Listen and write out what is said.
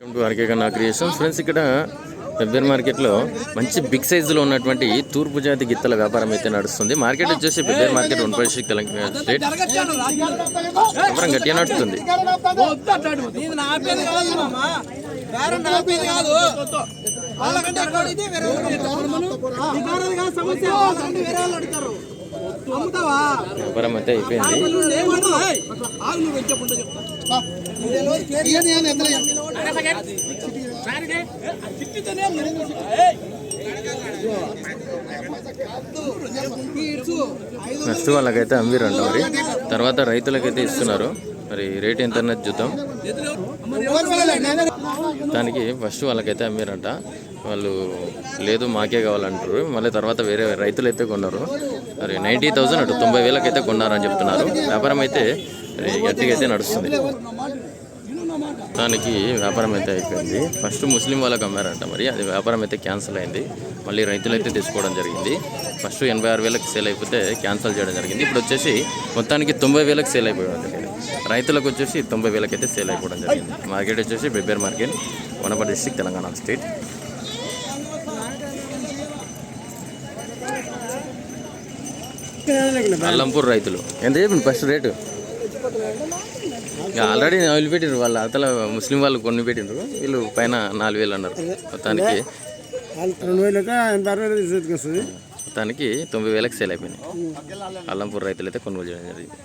Welcome to R K Kanna creations friends ఇక్కడ వెబ్బేర్ మార్కెట్లో మంచి బిగ్ సైజులో ఉన్నటువంటి తూర్పు జాతి గిత్తల వ్యాపారం అయితే నడుస్తుంది. మార్కెట్ వచ్చేసి వెబ్బేర్ మార్కెట్ వన్ డిస్ట్రిక్ట్ తెలంగాణ స్టేట్ వ్యాపారం గట్టిగా నడుస్తుంది. వ్యాపారం అయితే అయిపోయింది. నెక్స్ట్ వాళ్ళకైతే అమ్మిరంట మరి. తర్వాత రైతులకైతే ఇస్తున్నారు. మరి రేట్ ఎంత అన్నది చూద్దాం. దానికి ఫస్ట్ వాళ్ళకైతే అమ్మిరంట వాళ్ళు లేదు మాకే కావాలంటారు. మళ్ళీ తర్వాత వేరే రైతులు అయితే కొన్నారు. మరి నైంటీ థౌసండ్ అటు తొంభై వేలకైతే కొన్నారని చెప్తున్నారు. వ్యాపారం అయితే గట్టిగా అయితే నడుస్తుంది. దానికి వ్యాపారం అయితే అయిపోయింది. ఫస్ట్ ముస్లిం వాళ్ళకి అమ్మారంట మరి. అది వ్యాపారం అయితే క్యాన్సిల్ అయింది. మళ్ళీ రైతులు అయితే తీసుకోవడం జరిగింది. ఫస్ట్ ఎనభై ఆరు వేలకు సేల్ అయిపోతే క్యాన్సిల్ చేయడం జరిగింది. ఇప్పుడు వచ్చేసి మొత్తానికి తొంభై వేలకు సేల్ అయిపోయింది రైతులకు వచ్చేసి తొంభై వేలకు అయితే సేల్ అయిపోవడం జరిగింది. మార్కెట్ వచ్చేసి బెబ్బేర్ market Wanaparthy district Telangana state. Alampur రైతులు. ఎంత చెప్పింది ఫస్ట్ రేటు. ఆల్రెడీ ఆయిల్ పెట్టిండ్రు వాళ్ళు అతల ముస్లిం వాళ్ళు కొన్ని పెట్టిండ్రు వీళ్ళు పైన నాలుగు వేలు అన్నారు. మొత్తానికి రెండు మొత్తానికి తొంభై వేలకు సేల్ అయిపోయినాయి. అల్లంపూర్ రైతులు అయితే కొనుగోలు చేయడం జరిగింది.